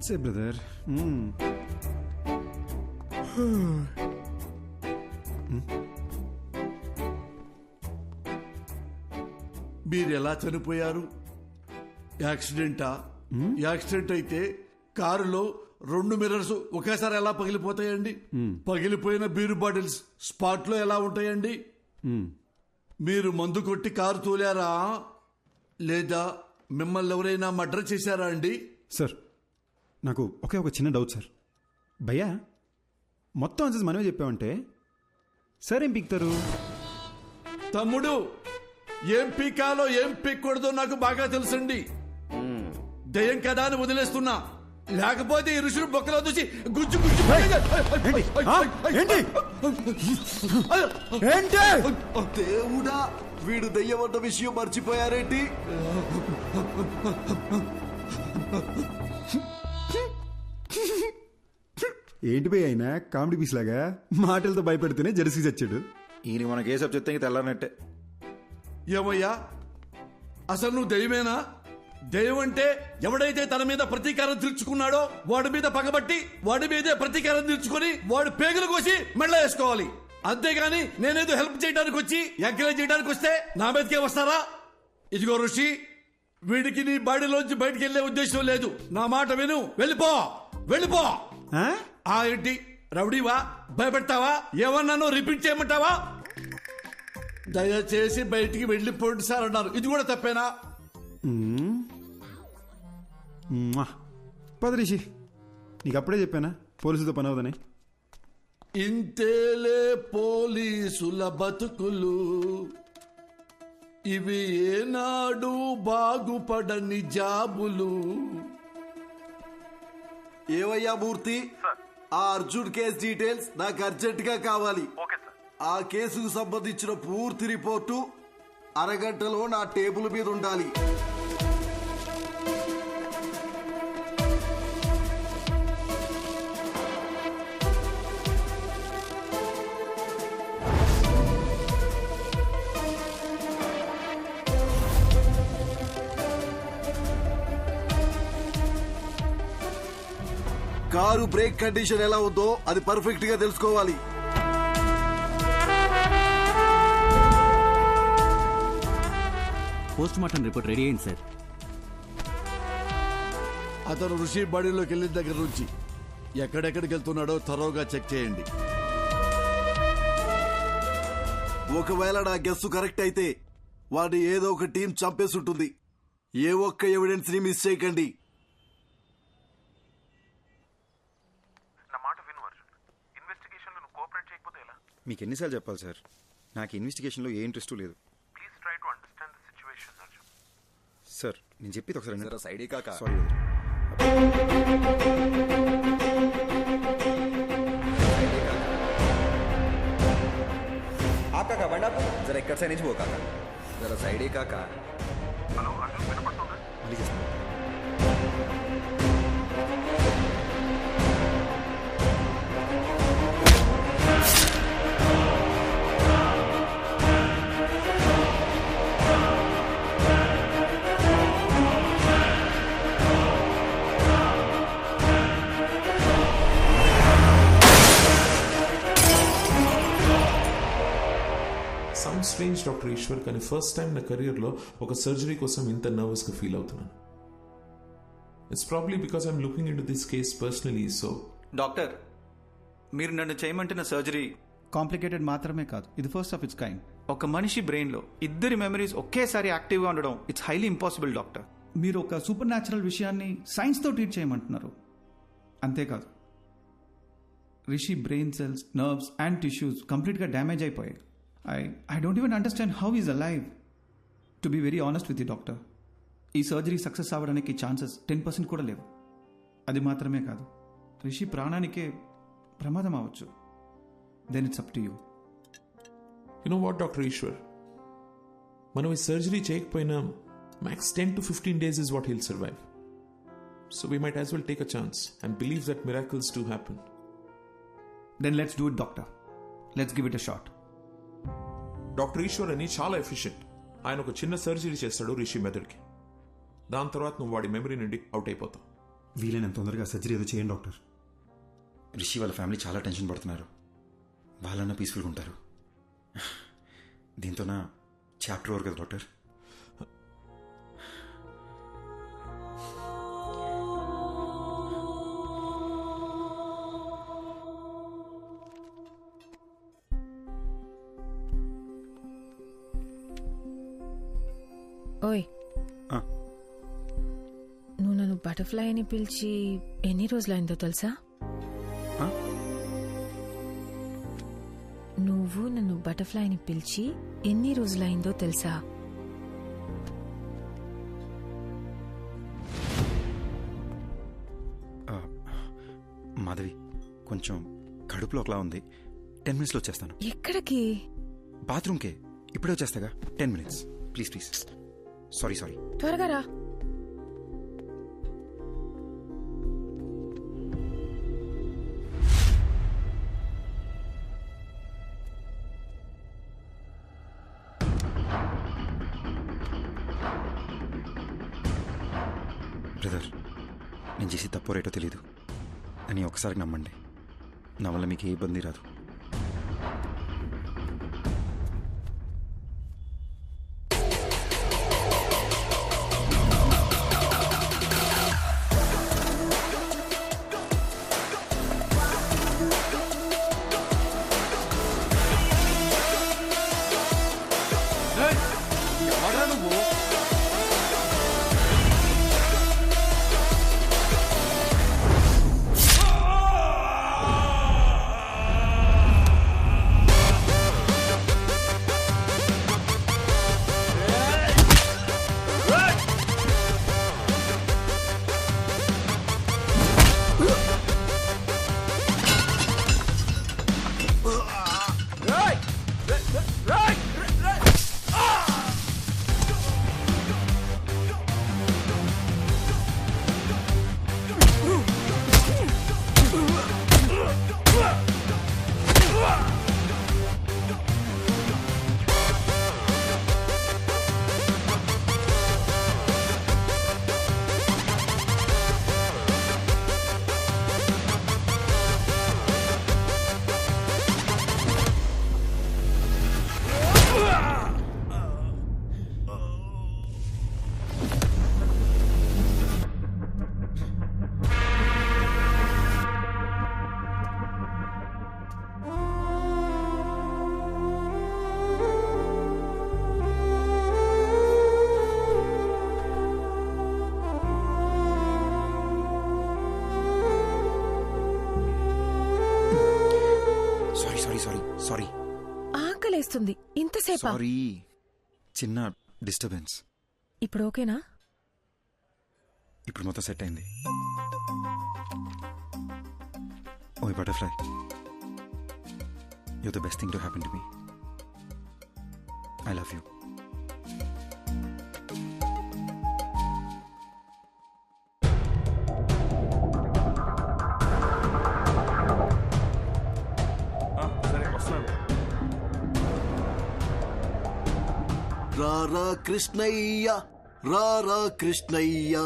ఎంతసేపు బ్రదర్. మీరు ఎలా చనిపోయారు? యాక్సిడెంటా? యాక్సిడెంట్ అయితే కారులో రెండు మిర్రర్స్ ఒకేసారి ఎలా పగిలిపోతాయండి? పగిలిపోయిన బీరు బాటిల్స్ స్పాట్లో ఎలా ఉంటాయండి? మ్మ్. మీరు మందు కొట్టి కారు తోలారా? లేదా మిమ్మల్ని ఎవరైనా మర్డర్ చేశారా అండి? సార్ నాకు ఒకే ఒక చిన్న డౌట్ సార్ భయ్యా మొత్తం ఆన్సర్స్ మనమే చెప్పామంటే సార్ ఏం పీక్తారు? తమ్ముడు ఏం పీకాలో ఏం పీక్కూడదో నాకు బాగా తెలుసండి. దయ్యం కదా అని వదిలేస్తున్నా. లేకపోతే ఈ ఋషులు బొక్కలో చూసి గుజ్జు గుజ్జు దేవుడా వీడు దయ్యమన్న విషయం మర్చిపోయారేంటి? ఏంటి భయ్య అయినా కామెడీ పీస్ లాగా మాటలతో భయపెడితేనే జెర్సీ చచ్చాడు ఈయన మన కేసు చెప్తే ఇంక తెల్లారనట్టే. ఏమయ్యా? అసలు నువ్వు దయ్యమేనా? దయ్యం అంటే ఎవడైతే తన మీద ప్రతీకారం తీర్చుకున్నాడో వాడి మీద పగబట్టి వాడి మీదే ప్రతీకారం తీర్చుకొని వాడు పేగులు కోసి మెళ్ళ వేసుకోవాలి. అంతేగాని నేనేదో హెల్ప్ చేయడానికి వచ్చి ఎంకరేజ్ చేయడానికి వస్తే నా మీదకే వస్తారా? ఇదిగో ఋషి వీడికి నీ బాడీలోంచి బయటికి వెళ్ళే ఉద్దేశం లేదు. నా మాట విను. వెళ్ళిపో. వెళ్ళిపో. ఆ? ఆ ఏంటి? రౌడీవా? భయపెడతావా? ఏమన్నానో రిపీట్ చేయమంటావా? దయచేసి బయటికి వెళ్ళిపోండి సార్ అన్నారు. ఇది కూడా తప్పేనా? మ్వా. పద రిషి. నీకు అప్పుడే చెప్పానా? పోలీసులతో పని అవుదని ఇంతేలే పోలీసుల బతుకులు. ఇవి ఏనాడు బాగుపడని జాబులు. ఏవయ్యా మూర్తి? ఆ అర్జున్ కేస్ డీటెయిల్స్ నాకు అర్జెంట్గా కావాలి ఆ కేసుకు సంబంధించిన పూర్తి రిపోర్టు అరగంటలో నా టేబుల్ మీద ఉండాలి. కారు బ్రేక్ కండిషన్ ఎలా ఉందో అది పర్ఫెక్ట్గా తెలుసుకోవాలి. పోస్ట్ మార్టం రిపోర్ట్ రెడీ అయింది సార్ అతను ఋషి బాడీలోకి వెళ్ళిన దగ్గర నుంచి ఎక్కడెక్కడికి వెళ్తున్నాడో త్వరగా చెక్ చేయండి. ఒకవేళ నా గెస్సు కరెక్ట్ అయితే వాడిని ఏదో ఒక టీం చంపేసి ఉంటుంది. ఏ ఒక్క ఎవిడెన్స్ని మిస్ చేయకండి నా మాట విను అర్జున్ ఇన్వెస్టిగేషన్ నువ్వు కోఆపరేట్ చేయకపోతే ఎలా మీకు ఎన్నిసార్లు చెప్పాలి సార్? నాకు ఇన్వెస్టిగేషన్లో ఏ ఇంట్రెస్ట్ లేదు. ప్లీజ్ ట్రై సిచువేషన్ సార్ నేను చెప్పి ఒకసారి సైడే కాక. సారీ జర ఎక్కడ సైడే హలో మళ్ళీ చేస్తాను. స్ట్రేంజ్ డాక్టర్ ఈశ్వర్ కానీ ఫస్ట్ టైం నా కెరియర్లో ఒక సర్జరీ కోసం ఇంత నర్వస్గా ఫీల్ అవుతున్నాను. It's probably because I'm looking in to this case personally so doctor మీరు నన్ను చేయమంటున్న సర్జరీ కాంప్లికేటెడ్ మాత్రమే కాదు. ఇది ఫస్ట్ ఆఫ్ ఇట్స్ కైండ్ ఒక మనిషి బ్రెయిన్లో ఇద్దరి మెమరీస్ ఒకేసారి యాక్టివ్గా ఉండడం ఇట్స్ హైలీ ఇంపాసిబుల్ డాక్టర్ మీరు ఒక సూపర్ న్యాచురల్ విషయాన్ని సైన్స్తో ట్రీట్ చేయమంటున్నారు. అంతేకాదు. Rishi brain cells nerves and tissues కంప్లీట్గా డ్యామేజ్ అయిపోయాయి. I I don't even understand how is alive to be very honest with you doctor ఈ సర్జరీ సక్సెస్ అవ్వడానికి chances ten percent కూడా లేవు. అది మాత్రమే కాదు. రిషి ప్రాణానికే ప్రమాదం అవ్వచ్చు. Then it's up to you you know what doctor Eshwar మనం ఈ సర్జరీ చేయకపోయినా max ten to fifteen days is what heal survive so we might as well take a chance and believe that miracles to happen then let's do it doctor let's give it a shot doctor Eshwar అని చాలా efficient. ఆయన ఒక చిన్న surgery చేస్తాడు రిషి మెదడుకి. దాని తర్వాత నువ్వు వాడి మెమరీ నుండి అవుట్ అయిపోతావు. వీలైనంత తొందరగా సర్జరీ ఏదో చేయండి డాక్టర్. రిషి వాళ్ళ ఫ్యామిలీ చాలా టెన్షన్ పడుతున్నారు. వాళ్ళన్నా పీస్ఫుల్గా ఉంటారు. దీంతో నా చాప్టర్ ఓవర్ కదా డాక్టర్? ఓయ్. నువ్వు నన్ను బటర్ఫ్లై అని పిలిచి ఎన్ని రోజులైందో తెలుసా? నువ్వు నన్ను బటర్ఫ్లై అని పిలిచి ఎన్ని రోజులైందో తెలుసా? మాధవి కొంచెం కడుపులో ఒకలా ఉంది. టెన్ మినిట్స్లో వచ్చేస్తాను. ఎక్కడికి? బాత్రూమ్కే. ఇప్పుడే వచ్చేస్తాగా. Ten minutes. Please please. Sorry sorry. త్వరగా రా. బ్రదర్ నేను చేసి తప్పో రేటో తెలియదు అని ఒకసారి నమ్మండి. నా వల్ల మీకు ఏ ఇబ్బంది రాదు. ఆకలేస్తుంది ఇంతసేపా? సారీ చిన్న డిస్టర్బెన్స్ ఇప్పుడు ఓకేనా? ఇప్పుడు మొత్తం సెట్ అయింది. ఓయ్ butterfly you the best thing to happen to me I love you రారా కృష్ణయ్య రారా కృష్ణయ్య.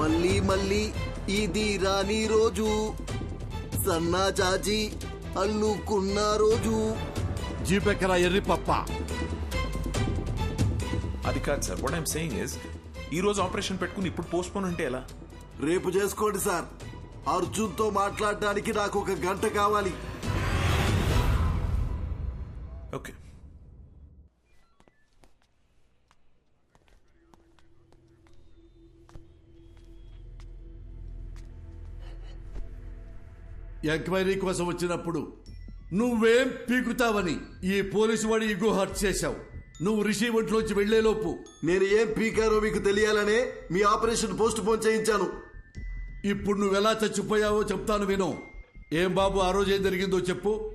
మళ్ళీ మళ్ళీ ఇది రాని రోజు. సన్నా చాచి అల్లుకున్న రోజు. జీపెక్కరా ఎర్రి పప్ప. అది కాదు sir. What I'm saying is ఈ రోజు ఆపరేషన్ పెట్టుకుని ఇప్పుడు పోస్ట్ పోన్ అంటే ఎలా? రేపు చేసుకోండి సార్. అర్జున్తో మాట్లాడడానికి నాకు ఒక గంట కావాలి. ఓకే. ఎంక్వైరీ కోసం వచ్చినప్పుడు నువ్వేం పీకుతావని ఈ పోలీసు వాడి ఇగో హర్ట్ చేశావు. నువ్వు రిషి ఒంట్లోంచి వెళ్ళేలోపు నేను ఏం పీకారో మీకు తెలియాలనే మీ ఆపరేషన్ పోస్ట్ పోన్ చేయించాను. ఇప్పుడు నువ్వెలా చచ్చిపోయావో చెప్తాను విను. ఏం బాబు ఆ రోజు ఏం జరిగిందో చెప్పు.